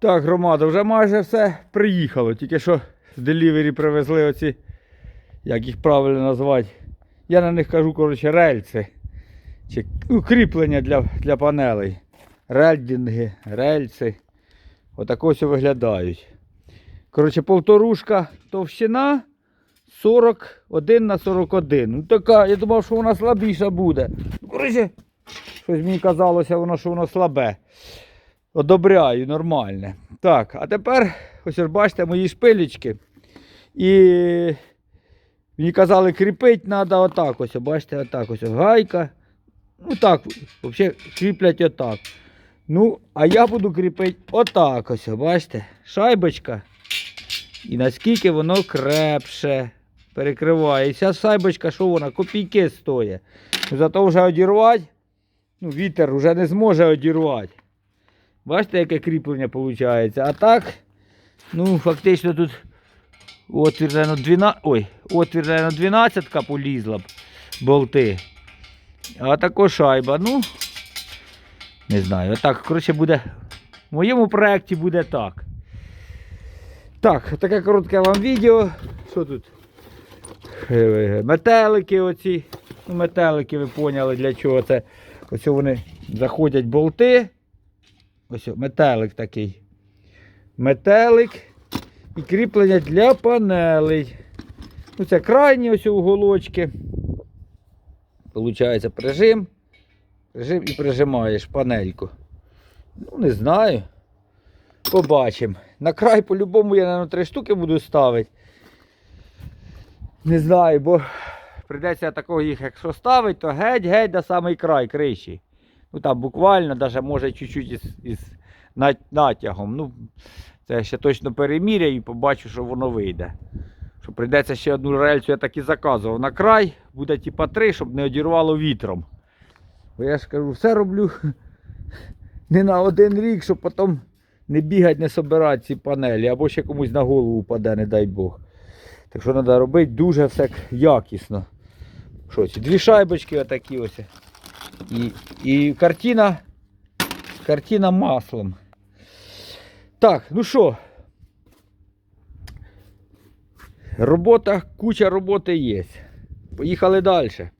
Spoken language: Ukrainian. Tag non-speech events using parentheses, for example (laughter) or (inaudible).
Так, громада, вже майже все приїхало. Тільки що з делівері привезли оці, як їх правильно назвати. Я на них кажу, коротше, рельси. Чи ну, кріплення для, для панелей. Рельдінги, рельси. Отако ось виглядають. Коротше, полторушка товщина 41 на 41. Ну така, я думав, що вона слабіша буде. Ну, Коротше, щось мені казалося, воно, що воно слабе. Одобряю, нормальне. Так, а тепер, ось бачите, мої шпилечки. І мені казали, кріпити треба отак ось. Бачите, отак ось. Гайка. Ну так, взагалі кріплять отак. Ну, а я буду кріпити отак ось, бачите? Шайбочка. І наскільки воно крепше перекриває. І ця шайбочка, що вона? Копійки стоїть. Ну, Зато вже одірвати, ну, вітер вже не зможе одірвати. Бачите, яке кріплення виходить. А так, ну, фактично тут отвір, наверно, 12, ой, отвір, наверно, 12 полізла б болти. А тако шайба, ну, не знаю, отак, коротше, буде. В моєму проєкті буде так. Так, таке коротке вам відео. Що тут? Е, Метелики оці. Ну, метелики, ви поняли для чого це. Ось вони заходять болти. Ось метелик такий. Метелик і кріплення для панелей. Ну, це крайні ось уголочки. Получається прижим. Прижим і прижимаєш панельку. Ну, не знаю. Побачимо. На край по-любому я, наверное, три штуки буду ставити. Не знаю, бо прийдеться такого їх, якщо ставити, то геть-геть до самий край криші. Ну там буквально, навіть може чуть-чуть із, із натягом. Ну, це я ще точно переміряю і побачу, що воно вийде. Що прийдеться ще одну рельсу, я так і заказував. На край буде типа три, щоб не одірвало вітром. Бо я ж кажу, все роблю (laughs) не на один рік, щоб потім не бігати, не собирати ці панелі, або ще комусь на голову упаде, не дай Бог. Так що треба робити дуже все якісно. Що ці дві шайбочки отакі ось. І, і картина, картина маслом. Так, ну що. Робота, куча роботи є. Поїхали далі.